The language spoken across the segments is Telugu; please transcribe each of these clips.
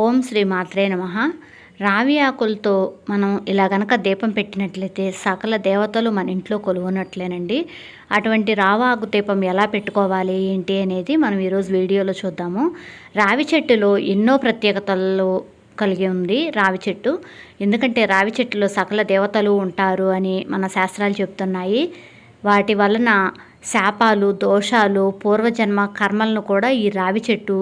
ఓం శ్రీ మాత్రే నమ. రావి ఆకులతో మనం ఇలా గనక దీపం పెట్టినట్లయితే సకల దేవతలు మన ఇంట్లో కొలువునట్లేనండి. అటువంటి రావి ఆకు దీపం ఎలా పెట్టుకోవాలి ఏంటి అనేది మనం ఈరోజు వీడియోలో చూద్దాము. రావి చెట్టులో ఎన్నో ప్రత్యేకతలు కలిగి ఉంది రావి చెట్టు. ఎందుకంటే రావి చెట్టులో సకల దేవతలు ఉంటారు అని మన శాస్త్రాలు చెప్తున్నాయి. వాటి వలన శాపాలు దోషాలు పూర్వజన్మ కర్మలను కూడా ఈ రావి చెట్టు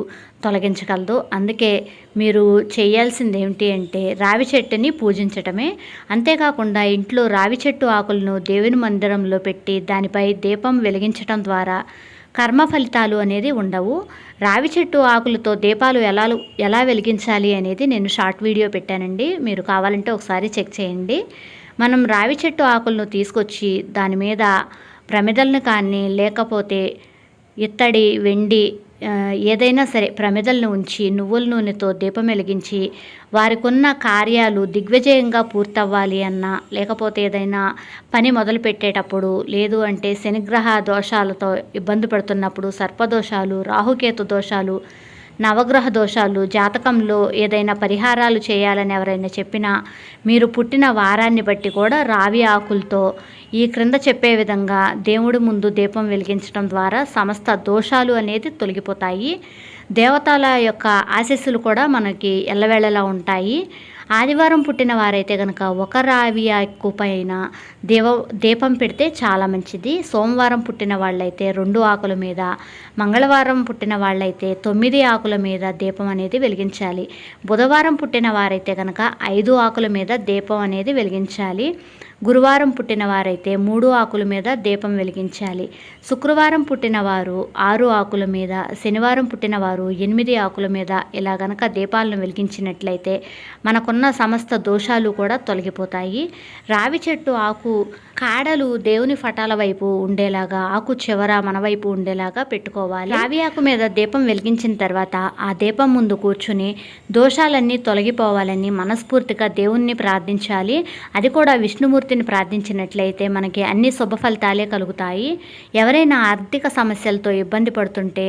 తొలగించగలదు. అందుకే మీరు చేయాల్సింది ఏమిటి అంటే రావి చెట్టుని పూజించటమే. అంతేకాకుండా ఇంట్లో రావి చెట్టు ఆకులను దేవుని మందిరంలో పెట్టి దానిపై దీపం వెలిగించటం ద్వారా కర్మ ఫలితాలు అనేది ఉండవు. రావి చెట్టు ఆకులతో దీపాలు ఎలా ఎలా వెలిగించాలి అనేది నేను షార్ట్ వీడియో పెట్టానండి. మీరు కావాలంటే ఒకసారి చెక్ చేయండి. మనం రావి చెట్టు ఆకులను తీసుకొచ్చి దాని మీద ప్రమిదలను కానీ లేకపోతే ఇత్తడి వెండి ఏదైనా సరే ప్రమిదలను ఉంచి నువ్వుల నూనెతో దీపం వెలిగించి వారికి ఉన్న కార్యాలు దిగ్విజయంగా పూర్తవ్వాలి అన్నా లేకపోతే ఏదైనా పని మొదలు పెట్టేటప్పుడు లేదు అంటే శనిగ్రహ దోషాలతో ఇబ్బంది పడుతున్నప్పుడు సర్పదోషాలు రాహుకేతు దోషాలు నవగ్రహ దోషాలు జాతకంలో ఏదైనా పరిహారాలు చేయాలని ఎవరైనా చెప్పినా మీరు పుట్టిన వారాన్ని బట్టి కూడా రావి ఆకులతో ఈ క్రింద చెప్పే విధంగా దేవుడి ముందు దీపం వెలిగించడం ద్వారా సమస్త దోషాలు అనేది తొలగిపోతాయి. దేవతల యొక్క ఆశస్సులు కూడా మనకి ఎల్లవేళలా ఉంటాయి. ఆదివారం పుట్టిన వారైతే కనుక ఒక రావి ఆకు పైన దేవ దీపం పెడితే చాలా మంచిది. సోమవారం పుట్టిన వాళ్ళైతే రెండు ఆకుల మీద మంగళవారం పుట్టిన వాళ్ళైతే తొమ్మిది ఆకుల మీద దీపం అనేది వెలిగించాలి. బుధవారం పుట్టిన వారైతే కనుక ఐదు ఆకుల మీద దీపం అనేది వెలిగించాలి. గురువారం పుట్టిన వారైతే మూడు ఆకుల మీద దీపం వెలిగించాలి. శుక్రవారం పుట్టిన వారు ఆరు ఆకుల మీద శనివారం పుట్టిన వారు ఎనిమిది ఆకుల మీద ఇలా గనక దీపాలను వెలిగించినట్లయితే మనకున్న ఉన్న సమస్త దోషాలు కూడా తొలగిపోతాయి. రావి చెట్టు ఆకు కాడలు దేవుని ఫటాల వైపు ఉండేలాగా ఆకు చివర మన వైపు ఉండేలాగా పెట్టుకోవాలి. రావి ఆకు మీద దీపం వెలిగించిన తర్వాత ఆ దీపం ముందు కూర్చుని దోషాలన్నీ తొలగిపోవాలని మనస్ఫూర్తిగా దేవుణ్ణి ప్రార్థించాలి. అది కూడా విష్ణుమూర్తిని ప్రార్థించినట్లయితే మనకి అన్ని శుభ ఫలితాలే కలుగుతాయి. ఎవరైనా ఆర్థిక సమస్యలతో ఇబ్బంది పడుతుంటే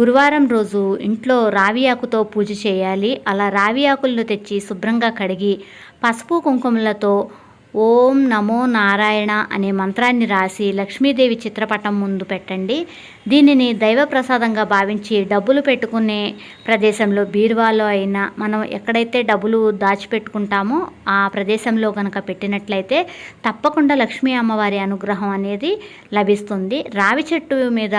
గురువారం రోజు ఇంట్లో రావి ఆకుతో పూజ చేయాలి. అలా రావి ఆకులను తెచ్చి శుభ్రంగా కడిగి పసుపు కుంకుమలతో ఓం నమో నారాయణ అనే మంత్రాన్ని రాసి లక్ష్మీదేవి చిత్రపటం ముందు పెట్టండి. దీనిని దైవ ప్రసాదంగా భావించి డబ్బులు పెట్టుకునే ప్రదేశంలో బీరువాలో అయినా మనం ఎక్కడైతే డబ్బులు దాచిపెట్టుకుంటామో ఆ ప్రదేశంలో కనుక పెట్టినట్లయితే తప్పకుండా లక్ష్మీ అమ్మవారి అనుగ్రహం అనేది లభిస్తుంది. రావి చెట్టు మీద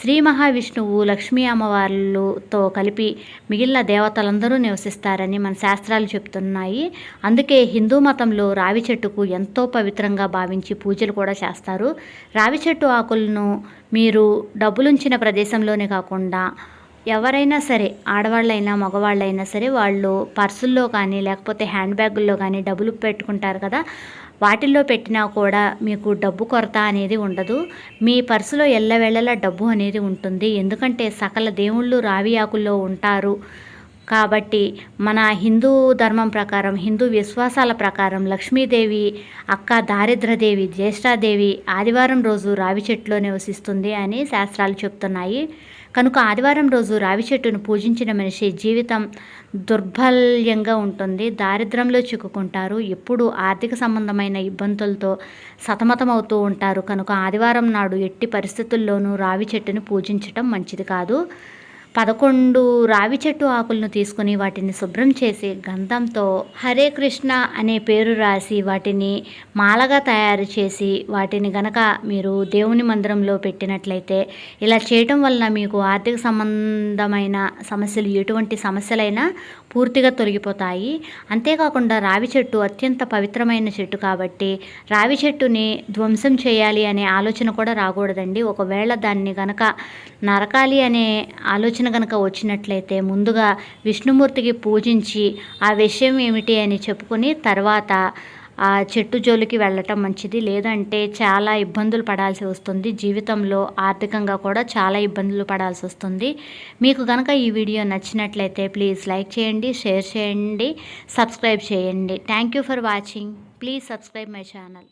శ్రీ మహావిష్ణువు లక్ష్మీ అమ్మవార్లతో కలిపి మిగిలిన దేవతలందరూ నివసిస్తారని మన శాస్త్రాలు చెప్తున్నాయి. అందుకే హిందూ మతంలో రావి చెట్టుకు ఎంతో పవిత్రంగా భావించి పూజలు కూడా చేస్తారు. రావి చెట్టు ఆకులను మీరు డబ్బులుంచిన ప్రదేశంలోనే కాకుండా ఎవరైనా సరే ఆడవాళ్ళైనా మగవాళ్ళైనా సరే వాళ్ళు పర్సుల్లో కానీ లేకపోతే హ్యాండ్ బ్యాగుల్లో కానీ డబ్బులు పెట్టుకుంటారు కదా. వాటిల్లో పెట్టినా కూడా మీకు డబ్బు కొరత అనేది ఉండదు. మీ పర్సులో ఎల్లవేళలా డబ్బు అనేది ఉంటుంది. ఎందుకంటే సకల దేవుళ్ళు రావి ఆకుల్లో ఉంటారు. కాబట్టి మన హిందూ ధర్మం ప్రకారం హిందూ విశ్వాసాల ప్రకారం లక్ష్మీదేవి అక్క దారిద్రదేవి జ్యేష్ఠాదేవి ఆదివారం రోజు రావి చెట్టులో నివసిస్తుంది అని శాస్త్రాలు చెప్తున్నాయి. కనుక ఆదివారం రోజు రావి చెట్టును పూజించిన మనిషి జీవితం దుర్బల్యంగా ఉంటుంది. దారిద్రంలో చిక్కుకుంటారు. ఎప్పుడు ఆర్థిక సంబంధమైన ఇబ్బందులతో సతమతమవుతూ ఉంటారు. కనుక ఆదివారం నాడు ఎట్టి పరిస్థితుల్లోనూ రావి చెట్టును పూజించటం మంచిది కాదు. పదకొండు రావి చెట్టు ఆకులను తీసుకుని వాటిని శుభ్రం చేసి గంధంతో హరే కృష్ణ అనే పేరు రాసి వాటిని మాలగా తయారు చేసి వాటిని గనక మీరు దేవుని మందిరంలో పెట్టినట్లయితే ఇలా చేయటం వలన మీకు ఆర్థిక సంబంధమైన సమస్యలు ఎటువంటి సమస్యలైనా పూర్తిగా తొలగిపోతాయి. అంతేకాకుండా రావి చెట్టు అత్యంత పవిత్రమైన చెట్టు కాబట్టి రావి చెట్టుని ధ్వంసం చేయాలి అనే ఆలోచన కూడా రాకూడదండి. ఒకవేళ దాన్ని గనక నరకాలి అనే ఆలోచన ఆలోచన కనుక వచ్చినట్లయితే ముందుగా విష్ణుమూర్తికి పూజించి ఆ విషయం ఏమిటి అని చెప్పుకొని తర్వాత ఆ చెట్టు జోలికి వెళ్ళటం మంచిది. లేదంటే చాలా ఇబ్బందులు పడాల్సి వస్తుంది. జీవితంలో ఆర్థికంగా కూడా చాలా ఇబ్బందులు పడాల్సి వస్తుంది. మీకు కనుక ఈ వీడియో నచ్చినట్లయితే ప్లీజ్ లైక్ చేయండి షేర్ చేయండి సబ్స్క్రైబ్ చేయండి. Thank you for watching. Please subscribe my channel.